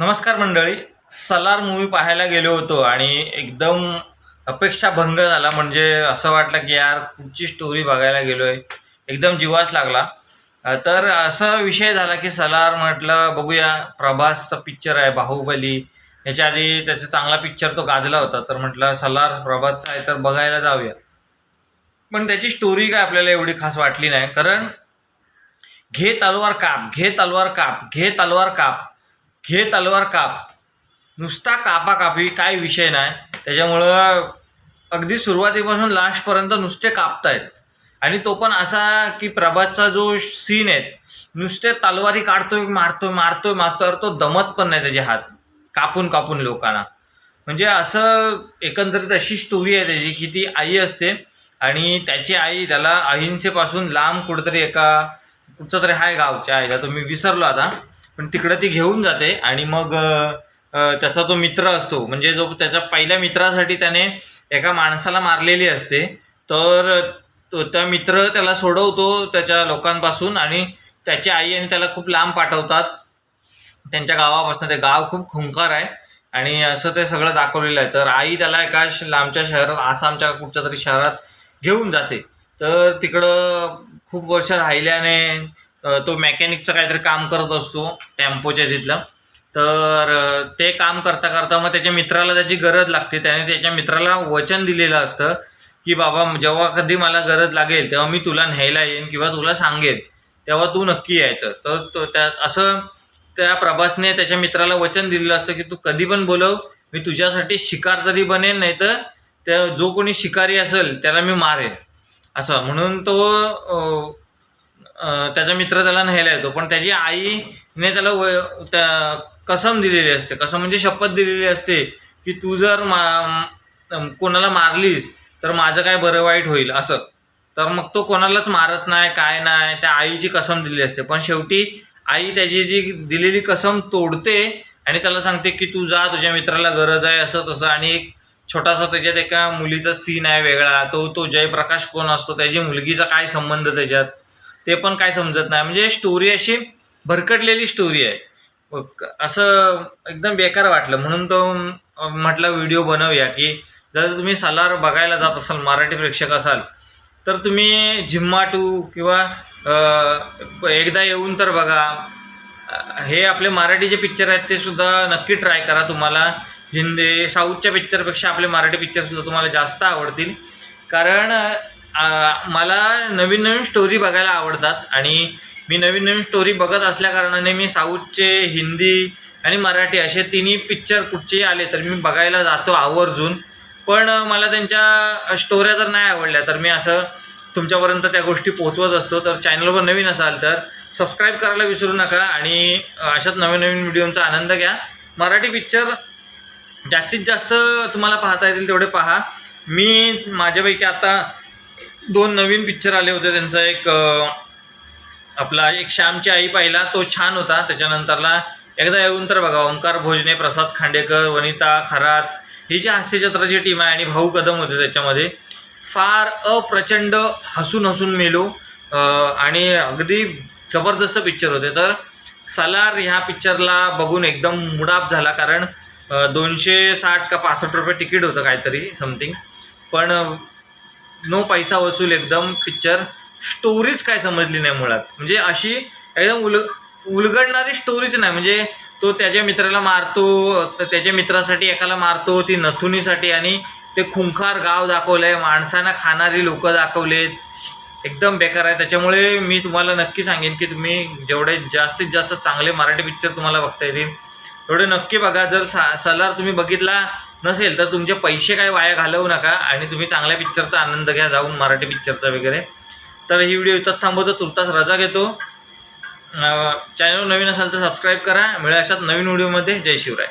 नमस्कार मंडळी. सलार मूवी पाहायला गेलो होतो आणि एकदम अपेक्षा भंग झाला. म्हणजे असं वाटलं की यार कुठची स्टोरी बघायला गेलो आहे एकदम जीवास लागला. तर असा विषय झाला की सलार म्हटलं बघूया प्रभासचा पिक्चर आहे बाहुबली. याच्या आधी त्याचा चांगला पिक्चर तो गाजला होता. तर म्हटलं सलार प्रभासचा आहे तर बघायला जाऊया. पण त्याची स्टोरी काय आपल्याला एवढी खास वाटली नाही. कारण घे तलवार काप घे तलवार काप घे तलवार काप. घे तलवार काप. नुसता कापा कापी काय विषय नाही. त्याच्यामुळं अगदी सुरुवातीपासून लास्टपर्यंत नुसते कापतायत. आणि तो पण असा की प्रभातचा जो सीन आहे नुसते तलवारी काढतोय मारतोय मारतोय मारतोय तो दमत पण नाही त्याचे हात. कापून कापून लोकांना. म्हणजे असं एकंदरीत अशी स्टोरी आहे त्याची की ती आई असते आणि त्याची आई त्याला अहिंसेपासून लांब कुठंतरी एका कुठचं तरी हाय गावच्या आईला तो मी विसरलो आता. पण तिकडं ती घेऊन जाते आणि मग त्याचा तो मित्र असतो. म्हणजे जो त्याच्या पहिल्या मित्रासाठी त्याने एका माणसाला मारलेली असते. तर तो त्या मित्र त्याला सोडवतो त्याच्या लोकांपासून आणि त्याची आई आणि त्याला खूप लांब पाठवतात. त्यांच्या गावापासून ते गाव खूप खुंकार आहे आणि असं ते सगळं दाखवलेलं आहे. तर आई त्याला एका श- लांबच्या शहरात आसामच्या कुठच्या तरी शहरात घेऊन जाते. तर तिकडं खूप वर्ष राहिल्याने तो मेकॅनिकचं काहीतरी काम करत असतो टेम्पोच्या तिथलं. तर ते काम करता करता मग त्याच्या मित्राला त्याची गरज लागते. त्याने त्याच्या मित्राला वचन दिलेलं असतं की बाबा जेव्हा कधी मला गरज लागेल तेव्हा मी तुला न्यायला येईन किंवा तुला सांगेन तेव्हा तू नक्की यायचं. तर तो त्या असं त्या प्रभासने त्याच्या मित्राला वचन दिलेलं असतं की तू कधी पण बोलव मी तुझ्यासाठी शिकार तरी बनेन नाही तर त्या जो कोणी शिकारी असेल त्याला मी मारेन. असं. म्हणून तो त्याचा मित्र त्याला न्यायला येतो. पण त्याची आईने त्याला व त्या कसम दिलेली असते. कसम म्हणजे शपथ दिलेली असते की तू जर मा कोणाला मारलीस तर माझं काय बरं वाईट होईल असं. तर मग तो कोणालाच मारत नाही काय नाही त्या आईची कसम दिलेली असते. पण शेवटी आई त्याची जी दिलेली कसम तोडते आणि त्याला सांगते की तू जा तुझ्या मित्राला गरज आहे असं तसं. आणि एक छोटासा त्याच्यात एका मुलीचा सीन आहे वेगळा. तो तो जयप्रकाश कोण असतो त्याची मुलगीचा काय संबंध त्याच्यात? ते पण काय समजत नाही. म्हणजे स्टोरी अशी भरकटलेली स्टोरी आहे. असं एकदम बेकार वाटलं. म्हणून तो म्हटलं व्हिडिओ बनवूया की जर तुम्ही सालार बघायला जात असाल मराठी प्रेक्षक असाल तर तुम्ही झिम्मा टू किंवा एकदा येऊन तर बघा. हे आपले मराठी जे पिक्चर आहेत ते सुद्धा नक्की ट्राय करा तुम्हाला. हिंदी साऊथच्या पिक्चरपेक्षा आपले मराठी पिक्चरसुद्धा तुम्हाला जास्त आवडतील. कारण मला नवीन नवीन स्टोरी बघायला आवडतात आणि मी नवीन नवीन स्टोरी बघत असल्याकारणाने मी साऊथचे हिंदी आणि मराठी असे तिन्ही पिक्चर कुठचेही आले तर मी बघायला जातो आवर्जून. पण मला त्यांच्या स्टोऱ्या जर नाही आवडल्या तर मी असं तुमच्यापर्यंत त्या गोष्टी पोहोचवत असतो. तर चॅनलवर नवीन असाल तर सबस्क्राईब करायला विसरू नका आणि अशाच नवीन नवीन व्हिडिओंचा आनंद घ्या. मराठी पिक्चर जास्तीत जास्त तुम्हाला पाहता येतील तेवढे पहा. मी माझ्यापैकी आता दोन नवीन पिक्चर आले होते. त्यांचा एक आपला एक श्यामची आई पाहिला. तो छान होता. त्याच्यानंतरला एकदा येऊन तर बघा ओंकार भोजने प्रसाद खांडेकर वनिता खरात ही जी हास्यचित्राची टीम आहे आणि भाऊ कदम होते त्याच्यामध्ये फार अप्रचंड हसून हसून मेलो. आणि अगदी जबरदस्त पिक्चर होते. तर सलार ह्या पिक्चरला बघून एकदम मुडाप झाला. कारण दोनशे साठ का पासष्ट रुपये तिकीट होतं काहीतरी समथिंग पण नो पैसा वसूल एकदम पिक्चर स्टोरीच काय समजली नाही मुळात. म्हणजे अशी एकदम उल उलगडणारी स्टोरीच नाही. म्हणजे तो त्याच्या मित्राला मारतो तर त्याच्या मित्रासाठी एकाला मारतो ती नथुनीसाठी आणि ते खुंखार गाव दाखवलं आहे माणसांना खाणारी लोक दाखवलेत. एकदम बेकार आहे. त्याच्यामुळे मी तुम्हाला नक्की सांगेन की तुम्ही जेवढे जास्तीत जास्त चांगले मराठी पिक्चर तुम्हाला बघता येतील तेवढे नक्की बघा. जर सा सलार तुम्ही बघितला नसेल तर तुमचे पैसे काय वाया घालवू नका आणि तुम्ही चांगल्या पिक्चरचा आनंद घ्या जाऊन मराठी पिक्चरचा वगैरे. तर ही व्हिडिओ इथंच थांबवतो. तुर्तास रजा घेतो. चॅनल नवीन असाल तर सबस्क्राईब करा. मिळा अशात नवीन व्हिडिओमध्ये जय शिवराय.